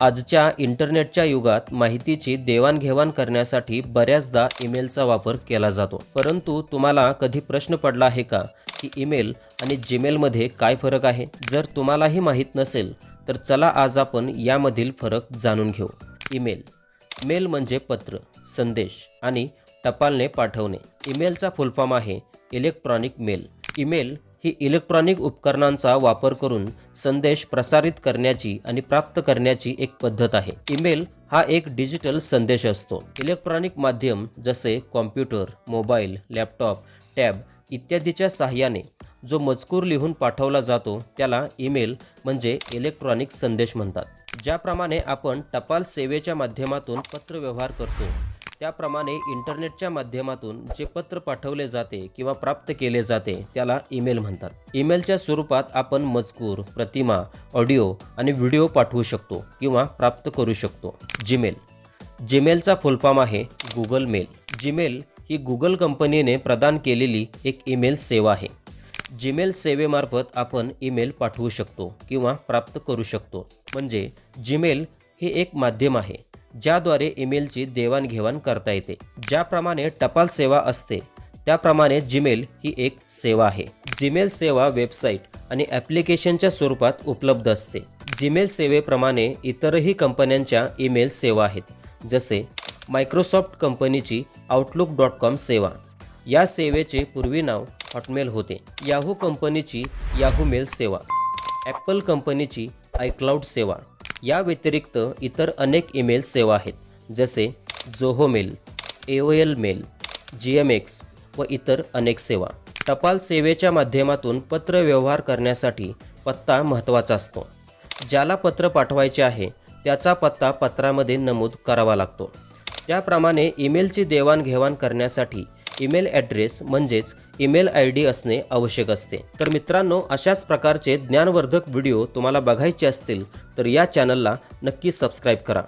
आजच्या इंटरनेटच्या युगात माहितीची देवाणघेवाण करण्यासाठी बऱ्याचदा ईमेलचा वापर केला जातो. परंतु तुम्हाला कधी प्रश्न पडला आहे का? की ईमेल आणि जीमेलमध्ये काय फरक आहे? जर तुम्हालाही माहीत नसेल तर चला आज आपण यामधील फरक जाणून घेऊ. ईमेल. मेल म्हणजे पत्र संदेश आणि टपालने पाठवणे. ईमेलचा फुलफॉर्म आहे इलेक्ट्रॉनिक मेल. ईमेल ही इलेक्ट्रॉनिक उपकरणांचा वापर करून संदेश प्रसारित करण्याची आणि प्राप्त करण्याची एक पद्धत आहे. ईमेल हा एक डिजिटल संदेश असतो. इलेक्ट्रॉनिक माध्यम जसे कॉम्प्युटर मोबाईल लॅपटॉप टॅब इत्यादीच्या सहाय्याने जो मजकूर लिहून पाठवला जातो त्याला ईमेल म्हणजे इलेक्ट्रॉनिक संदेश म्हणतात. ज्याप्रमाणे आपण टपाल सेवेच्या माध्यमातून पत्रव्यवहार करतो त्याप्रमाणे इंटरनेटच्या माध्यमातून जे पत्र पाठवले जाते किंवा प्राप्त केले जाते त्याला ईमेल म्हणतात. ईमेलच्या स्वरूपात आपण मजकूर प्रतिमा ऑडिओ आणि व्हिडिओ पाठवू शकतो किंवा प्राप्त करू शकतो. जीमेल. जीमेलचा फुलफॉर्म आहे गुगल मेल. जीमेल ही गुगल कंपनीने प्रदान केलेली एक ईमेल सेवा आहे. जीमेल सेवेमार्फत आपण ईमेल पाठवू शकतो किंवा प्राप्त करू शकतो. म्हणजे जीमेल हे एक माध्यम आहे. ज्याद्वारे ईमेलची देवाणघेवाण करता येते. ज्याप्रमाणे टपाल सेवा असते त्याप्रमाणे जीमेल ही एक सेवा आहे. जीमेल सेवा वेबसाईट आणि ॲप्लिकेशनच्या स्वरूपात उपलब्ध असते. जीमेल सेवेप्रमाणे इतरही कंपन्यांच्या ईमेल सेवा आहेत जसे मायक्रोसॉफ्ट कंपनीची आउटलुक डॉट कॉम सेवा. या सेवेचे पूर्वी नाव हॉटमेल होते. याहू कंपनीची याहू मेल सेवा. ॲपल कंपनीची आयक्लाउड सेवा. या व्यतिरिक्त इतर अनेक ईमेल सेवा आहेत जसे Zoho mail A O L mail G M X व इतर अनेक सेवा. टपाल सेवेच्या माध्यमातून पत्र व्यवहार करण्यासाठी पत्ता महत्त्वाचा असतो. ज्याला पत्र पाठवायचे आहे त्याचा पत्ता पत्रामध्ये नमूद करावा लागतो. त्याप्रमाणे ईमेलची देवाणघेवाण करण्यासाठी ईमेल ॲड्रेस म्हणजेच ईमेल आय डी असणे आवश्यक असते. तर मित्रांनो अशाच प्रकारचे ज्ञानवर्धक व्हिडिओ तुम्हाला बघायचे असतील तर या चॅनलला नक्की सबस्क्राईब करा.